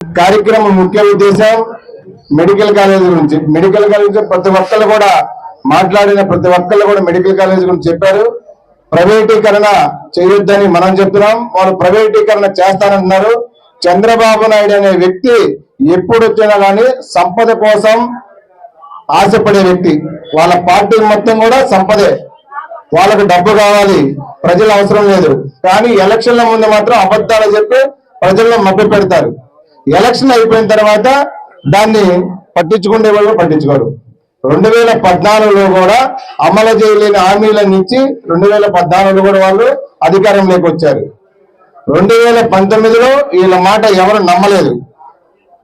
కార్యక్రమం ముఖ్య ఉద్దేశం మెడికల్ కాలేజ్ గురించి. మెడికల్ కాలేజ్ ప్రతి ఒక్కళ్ళు కూడా మాట్లాడిన ప్రతి ఒక్కళ్ళు కూడా మెడికల్ కాలేజ్ గురించి చెప్పారు. ప్రైవేటీకరణ చేయొద్దని మనం చెప్తున్నాం. వాళ్ళు ప్రైవేటీకరణ చేస్తానంటున్నారు. చంద్రబాబు నాయుడు అనే వ్యక్తి ఎప్పుడు వచ్చినా కానీ సంపద కోసం ఆశపడే వ్యక్తి. వాళ్ళ పార్టీ మొత్తం కూడా సంపదే. వాళ్ళకు డబ్బు కావాలి. ప్రజలు అవసరం లేదు. కానీ ఎలక్షన్ల ముందు మాత్రం అబద్ధాలు చెప్పి ప్రజలను మభ్య పెడతారు ఎలక్షన్ అయిపోయిన తర్వాత దాన్ని పట్టించుకునే వాళ్ళు పట్టించుకోరు. రెండు వేల పద్నాలుగులో కూడా అమలు చేయలేని హామీలను ఇచ్చి రెండు వేల పద్నాలుగులో కూడా వాళ్ళు అధికారంలోకి వచ్చారు. రెండు వేల పంతొమ్మిదిలో వీళ్ళ మాట ఎవరు నమ్మలేదు.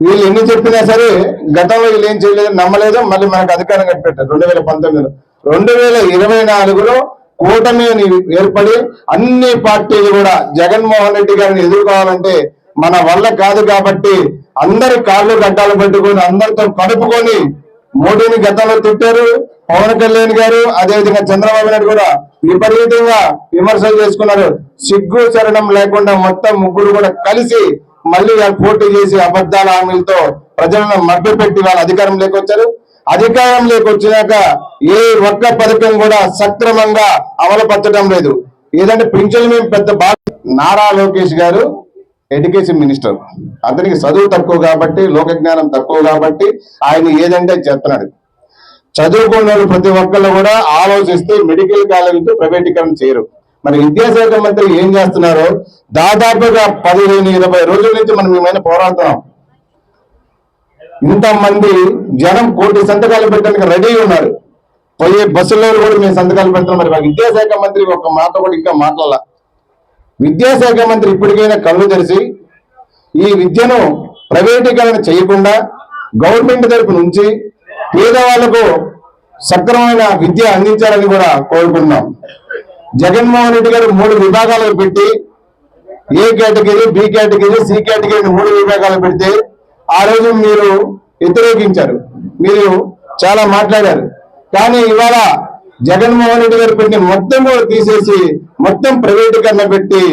వీళ్ళు ఎన్ని చెప్పినా సరే గతంలో వీళ్ళు ఏం చేయలేదు నమ్మలేదు మళ్ళీ మనకు అధికారం కట్టిపెట్టారు రెండు వేల పంతొమ్మిదిలో. రెండు వేల ఇరవై నాలుగులో కూటమి ఏర్పడి అన్ని పార్టీలు కూడా జగన్మోహన్ రెడ్డి గారిని ఎదుర్కోవాలంటే మన వల్ల కాదు కాబట్టి అందరి కాళ్ళు గడ్డాలు పెట్టుకొని అందరితో కలుపుకొని మోడీని గతంలో తిట్టారు పవన్ కళ్యాణ్ గారు అదేవిధంగా చంద్రబాబు నాయుడు కూడా విపరీతంగా విమర్శలు చేసుకున్నారు. సిగ్గు చరణం లేకుండా మొత్తం ముగ్గురు కూడా కలిసి మళ్ళీ పోటీ చేసి అబద్ధాల హామీలతో ప్రజలను మభ్యపెట్టి వాళ్ళ అధికారం లేకొచ్చారు. అధికారం లేకొచ్చినాక ఏ ఒక్క పథకం కూడా సక్రమంగా అమలుపరచడం లేదు. ఏదంటే పింఛన్ మేము పెద్ద బాధ నారా లోకేష్ గారు ఎడ్యుకేషన్ మినిస్టర్. అతనికి చదువు తక్కువ కాబట్టి లోక జ్ఞానం తక్కువ కాబట్టి ఆయన ఏదంటే చేస్తున్నాడు. చదువుకున్న వాళ్ళు ప్రతి ఒక్కళ్ళు కూడా ఆలోచిస్తూ మెడికల్ కాలేజీతో ప్రైవేటీకరణ చేయరు. మరి విద్యాశాఖ మంత్రి ఏం చేస్తున్నారో దాదాపుగా పదిహేను ఇరవై రోజుల నుంచి మనం ఏమైనా పోరాడుతున్నాం. ఇంతమంది జనం కోటి సంతకాలు పెట్టడానికి రెడీ ఉన్నారు. పోయే బస్సులో కూడా మేము సంతకాలు పెడతాం మరి మరి విద్యాశాఖ మంత్రి ఒక మాట కూడా ఇంకా మాట్లాడాల. విద్యాశాఖ మంత్రి ఇప్పటికైనా కళ్ళు తెరిచి ఈ విద్యను ప్రైవేటీకరణ చేయకుండా గవర్నమెంట్ తరపు నుంచి పేదవాళ్ళకు సక్రమమైన విద్య అందించాలని కూడా కోరుకుంటున్నాం. జగన్మోహన్ రెడ్డి గారు మూడు విభాగాలు పెట్టి A category B category C category మూడు విభాగాలు పెడితే ఆ రోజు మీరు వ్యతిరేకించారు. మీరు చాలా మాట్లాడారు. కానీ ఇవాళ జగన్మోహన్ రెడ్డి గారు పెట్టిన మొత్తం కూడా తీసేసి మొత్తం ప్రైవేటీకరణ పెట్టి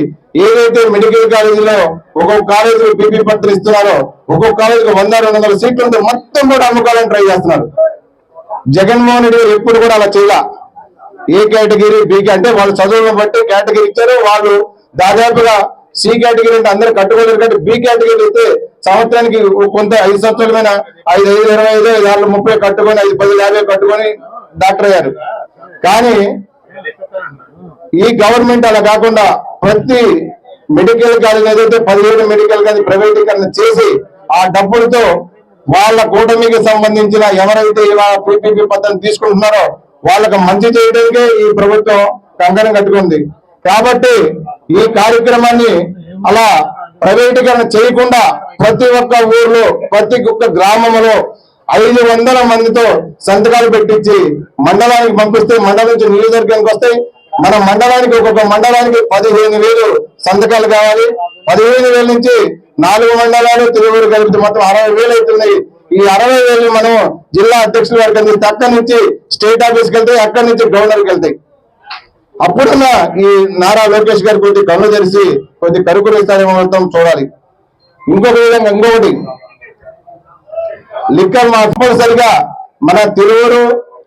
ఏదైతే మెడికల్ కాలేజీలో ఒక్కొక్క కాలేజీలో పీపీ పత్రం ఇస్తున్నారో ఒక్కొక్క కాలేజీలో వంద రెండు వందల సీట్లు ఉంటే మొత్తం కూడా అమ్ముకోవాలని ట్రై చేస్తున్నారు. జగన్మోహన్ రెడ్డి గారు ఎప్పుడు కూడా అలా చేయాల. ఏ కేటగిరీ బి అంటే వాళ్ళు చదువులను బట్టి కేటగిరీ ఇచ్చారు. వాళ్ళు దాదాపుగా సి కేటగిరీ అంటే అందరూ కట్టుకోలేరు కాబట్టి బి కేటగిరీ అయితే సంవత్సరానికి కొంత ఐదు సంవత్సరాలమైన ఐదు ఐదు ఇరవై ఐదు ఐదు ఆరు ముప్పై కట్టుకొని ఐదు పది యాభై కట్టుకొని డాక్టర్ అయ్యారు. కానీ ఈ గవర్నమెంట్ అలా కాకుండా ప్రతి మెడికల్ కాలేజ్ ఏదైతే పదిహేడు మెడికల్ కాలేజ్ ప్రైవేటీకరణ చేసి ఆ డబ్బులతో వాళ్ళ కూటమికి సంబంధించిన ఎవరైతే ఇలా పీపీపీ పద్ధతి తీసుకుంటున్నారో వాళ్ళకి మంచి చేయడానికే ఈ ప్రభుత్వం కంకణం కట్టుకుంది. కాబట్టి ఈ కార్యక్రమాన్ని అలా ప్రైవేటీకరణ చేయకుండా ప్రతి ఒక్క ఊర్లో ప్రతి ఒక్క గ్రామంలో ఐదు వందల మందితో సంతకాలు పెట్టించి మండలానికి పంపిస్తే మండలం నుంచి నియోజకవర్గానికి వస్తాయి మన మండలానికి ఒక్కొక్క మండలానికి పదిహేను వేలు సంతకాలు కావాలి. పదిహేను వేల నుంచి నాలుగు మండలాలు తిరువురు కలిపి మొత్తం అరవై వేలు అవుతున్నాయి. ఈ అరవై వేలు మనం జిల్లా అధ్యక్షుల వారికి అందిస్తే అక్కడి నుంచి స్టేట్ ఆఫీస్కి వెళ్తాయి అక్కడి నుంచి గవర్నర్కి వెళ్తాయి. అప్పుడున్న ఈ నారా లోకేష్ గారు కొద్ది కళ్ళు తెరిచి కొద్ది కరుకులు ఇస్తారేమో మొత్తం చూడాలి. ఇంకొక విధంగా ఇంకొకటి. లిక్కర్ మా మన తిరువురు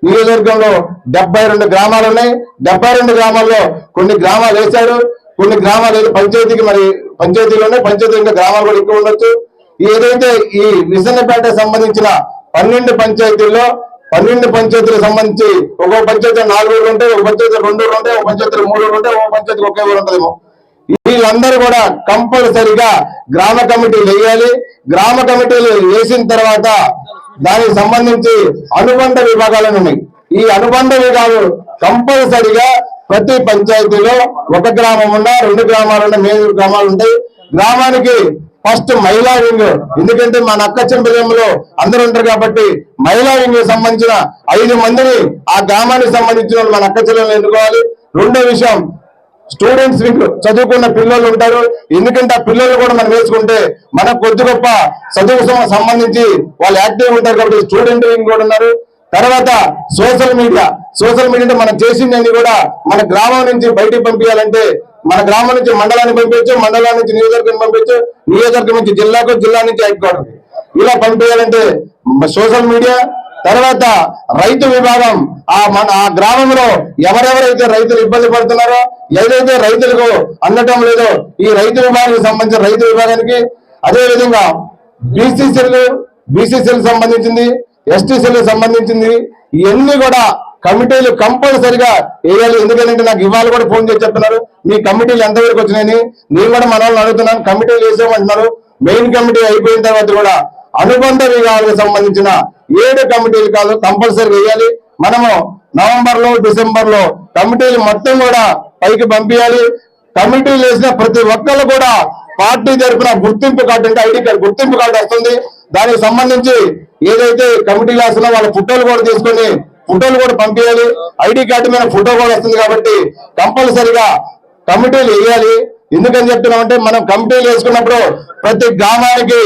నియోజకవర్గంలో డెబ్బై రెండు గ్రామాలు ఉన్నాయి. డెబ్బై రెండు గ్రామాల్లో కొన్ని గ్రామాలు వేశారు. కొన్ని గ్రామాలు పంచాయతీకి మరి పంచాయతీలు ఉన్నాయి. పంచాయతీ ఇంకా గ్రామాలు కూడా ఎక్కువ ఉండొచ్చు. ఏదైతే ఈ విజన్నపేట సంబంధించిన పన్నెండు పంచాయతీల్లో పన్నెండు పంచాయతీలకు సంబంధించి ఒక్కో పంచాయతీ నాలుగు ఊళ్ళు ఉంటాయి ఒక పంచాయతీ రెండు ఊళ్ళు ఉంటాయి ఒక పంచాయతీ మూడు ఊళ్ళు ఉంటాయి ఒక పంచాయతీ ఒకే ఊరు ఉంటుందేమో. వీళ్ళందరూ కూడా కంపల్సరిగా గ్రామ కమిటీలు వేయాలి. గ్రామ కమిటీలు వేసిన తర్వాత దానికి సంబంధించి అనుబంధ విభాగాలను ఉన్నాయి. ఈ అనుబంధ విభాగాలు కంపల్సరిగా ప్రతి పంచాయతీలో ఒక గ్రామం ఉన్నా రెండు గ్రామాలు ఉన్నా మూడు గ్రామాలు ఉంటాయి. గ్రామానికి ఫస్ట్ మహిళా వింగ్ ఎందుకంటే మన అక్క చెంపలంలో అందరూ ఉంటారు కాబట్టి మహిళా వింగ్ సంబంధించిన ఐదు మందిని ఆ గ్రామానికి సంబంధించిన వాళ్ళు మన అక్క చెల్లెలను ఎన్నుకోవాలి. రెండో విషయం స్టూడెంట్స్ వింగ్ చదువుకున్న పిల్లలు ఉంటారు. ఎందుకంటే ఆ పిల్లలు కూడా మనం వేసుకుంటే మన కొద్ది గొప్ప చదువుకు సంబంధించి వాళ్ళు యాక్టివ్ ఉంటారు కాబట్టి స్టూడెంట్ వింగ్ కూడా ఉన్నారు. తర్వాత సోషల్ మీడియా. సోషల్ మీడియా అంటే మనం చేసిందని కూడా మన గ్రామం నుంచి బయటికి పంపించాలంటే మన గ్రామం నుంచి మండలాన్ని పంపించు మండలం నుంచి నియోజకవర్గం పంపించు నియోజకవర్గం నుంచి జిల్లాకు జిల్లా నుంచి హైకోర్టు ఇలా పంపించాలంటే సోషల్ మీడియా తర్వాత రైతు విభాగం ఆ మన ఆ గ్రామంలో ఎవరెవరైతే రైతులు ఇబ్బంది పడుతున్నారో ఏదైతే రైతులకు అందటం లేదో ఈ రైతు విభాగానికి సంబంధించిన రైతు విభాగానికి అదే విధంగా బీసీసీలు బీసీసీలకు సంబంధించింది ఎస్టీసీలకు సంబంధించింది ఇవన్నీ కూడా కమిటీలు కంపల్సరిగా వేయాలి. ఎందుకంటే నాకు ఇవాళ కూడా ఫోన్ చేసి చెప్తున్నారు మీ కమిటీలు ఎంతవరకు వచ్చినాయని? నేను కూడా మన వాళ్ళని అడుగుతున్నాను కమిటీలు వేసామంటున్నారు. మెయిన్ కమిటీ అయిపోయిన తర్వాత కూడా అనుబంధ విభాగాలకు సంబంధించిన ఏడు కమిటీలు కాదు కంపల్సరీ వేయాలి. మనము నవంబర్లో డిసెంబర్లో కమిటీలు మొత్తం కూడా పైకి పంపించాలి. కమిటీలు వేసిన ప్రతి ఒక్కళ్ళు కూడా పార్టీ తరఫున గుర్తింపు కార్డు అంటే ఐడి కార్డు గుర్తింపు కార్డు వస్తుంది. దానికి సంబంధించి ఏదైతే కమిటీలు వేస్తున్నా వాళ్ళ ఫోటోలు కూడా తీసుకొని ఫోటోలు కూడా పంపించాలి. ఐడి కార్డు మీద ఫోటో కూడా వస్తుంది కాబట్టి కంపల్సరిగా కమిటీలు వేయాలి. ఎందుకని చెప్తున్నామంటే మనం కమిటీలు వేసుకున్నప్పుడు ప్రతి గ్రామానికి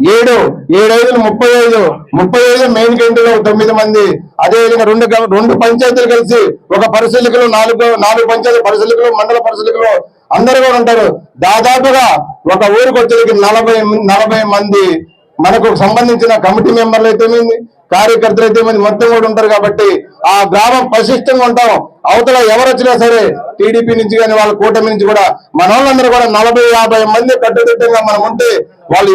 ఏడు ఏడు ముప్పై ఐదు ముప్పై ఐదు మెయిన్ గంటలో తొమ్మిది మంది. అదేవిధంగా రెండు రెండు పంచాయతీలు కలిసి ఒక పరిశీలకులు నాలుగు నాలుగు పంచాయతీ పరిశీలకులు మండల పరిశీలకులు అందరూ కూడా ఉంటారు. దాదాపుగా ఒక ఊరికి వచ్చేది నలభై నలభై మంది. మనకు సంబంధించిన కమిటీ మెంబర్లు అయితే కార్యకర్తలు అయితే మంది మొత్తం కూడా ఉంటారు కాబట్టి ఆ గ్రామం పరిశిష్టంగా ఉంటాం. అవతల ఎవరు వచ్చినా సరే టీడీపీ నుంచి కానీ వాళ్ళ కూటమి నుంచి కూడా మన వాళ్ళందరూ కూడా నలభై యాభై మంది కట్టుదిట్టంగా మనం ఉంటే వాళ్ళు